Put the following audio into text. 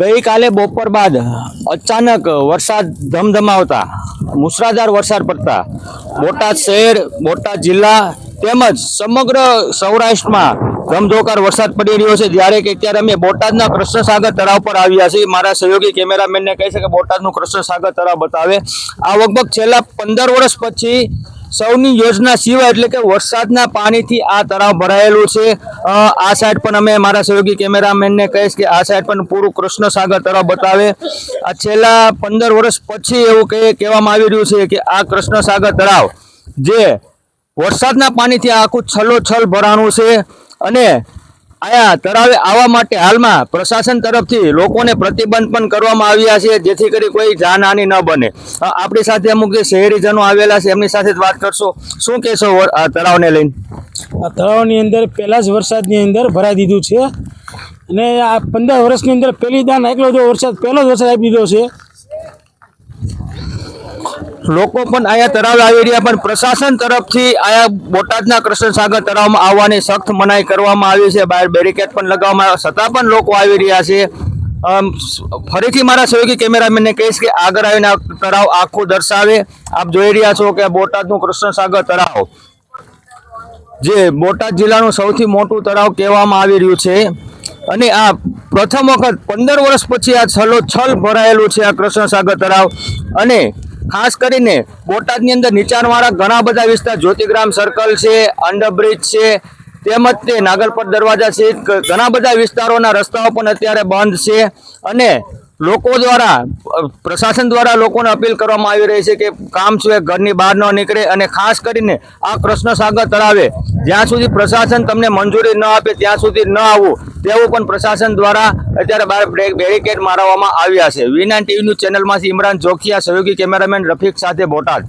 ગઈકાલે બપોર બાદ અચાનક વરસાદ ધમધમાવતા મુસળાધાર વરસાદ પડતા બોટાદ શહેર, બોટાદ જિલ્લા તેમજ સમગ્ર સૌરાષ્ટ્રમાં ધમધોકાર વરસાદ પડી રહ્યો છે. જ્યારે કે અત્યારે અમે બોટાદના કૃષ્ણસાગર તળાવ પર આવ્યા છીએ. મારા સહયોગી કેમેરામેનને કહે છે કે બોટાદનું કૃષ્ણસાગર તળાવ બતાવે. આ લગભગ છેલ્લા પંદર વર્ષ પછી સૌની યોજના સિવાય એટલે કે વરસાદના પાણીથી આ તળાવ ભરાયેલું છે. આ સાઈડ પણ અમે મારા સહયોગી કેમેરામેનને કહીશ કે આ સાઈડ પણ પૂરું કૃષ્ણ સાગર તળાવ બતાવે. આ છેલ્લા પંદર વર્ષ પછી એવું કહે કહેવામાં આવી રહ્યું છે કે આ કૃષ્ણસાગર તળાવ જે વરસાદના પાણીથી આખું છલોછલ ભરાણું છે અને આયા તળાવે આવવા માટે હાલમાં પ્રશાસન તરફથી લોકોને પ્રતિબંધ પણ કરવામાં આવ્યા છે, જેથી કરી કોઈ જાનહાનિ ન બને. આપણી સાથે અમુક જે શહેરીજનો આવેલા છે, એમની સાથે વાત કરશો. શું કહેશો આ તળાવને લઈને? આ તળાવની અંદર પહેલાં જ વરસાદની અંદર ભરાઈ દીધું છે. અને આ પંદર વર્ષની અંદર પહેલી દાન એકલો જો વરસાદ પહેલો જ વરસાદ આપી દીધો છે. લોકો પણ અહીંયા તળાવ આવી રહ્યા, પણ પ્રશાસન તરફથી આયા બોટાદના કૃષ્ણસાગર તળાવમાં આવવાની સખ્ત મનાઈ કરવામાં આવી છે. બહાર બેરિકેડ પણ લગાવવામાં આવ્યા, છતાં પણ લોકો આવી રહ્યા છે. ફરીથી મારા સહયોગી કેમેરામેનને કહીશ કે આગળ આવીને તળાવ આખું દર્શાવે. આપ જોઈ રહ્યા છો કે બોટાદનું કૃષ્ણસાગર તળાવ, જે બોટાદ જિલ્લાનું સૌથી મોટું તળાવ કહેવામાં આવી રહ્યું છે. અને આ પ્રથમ વખત પંદર વર્ષ પછી આ છલો છલ ભરાયેલું છે આ કૃષ્ણસાગર તળાવ. અને ખાસ કરીને બોટાદની અંદર નીચાણવાળા ઘણા બધા વિસ્તાર, જ્યોતિગ્રામ સર્કલ છે અંડરબ્રિજ છે, તેમજ તે નાગલપટ દરવાજા છે ઘણા બધા વિસ્તારોના રસ્તાઓ પણ અત્યારે બંધ છે અને લોકો દ્વારા, પ્રશાસન દ્વારા લોકોને અપીલ કરવામાં આવી રહી છે કે કામ છે, ઘરની બહાર ન નીકળે અને ખાસ કરીને આ કૃષ્ણસાગર તળાવે જ્યાં સુધી પ્રશાસન તમને મંજૂરી ન આપે ત્યાં સુધી ન આવવું તેવું પણ પ્રશાસન દ્વારા અત્યારે બહાર બ્રે- બેરિકેડ મારવામાં આવ્યા છે. વિનાન ટીવી ચેનલમાંથી ઇમરાન જોખિયા, સહયોગી કેમેરામેન રફીક સાથે બોટાદ.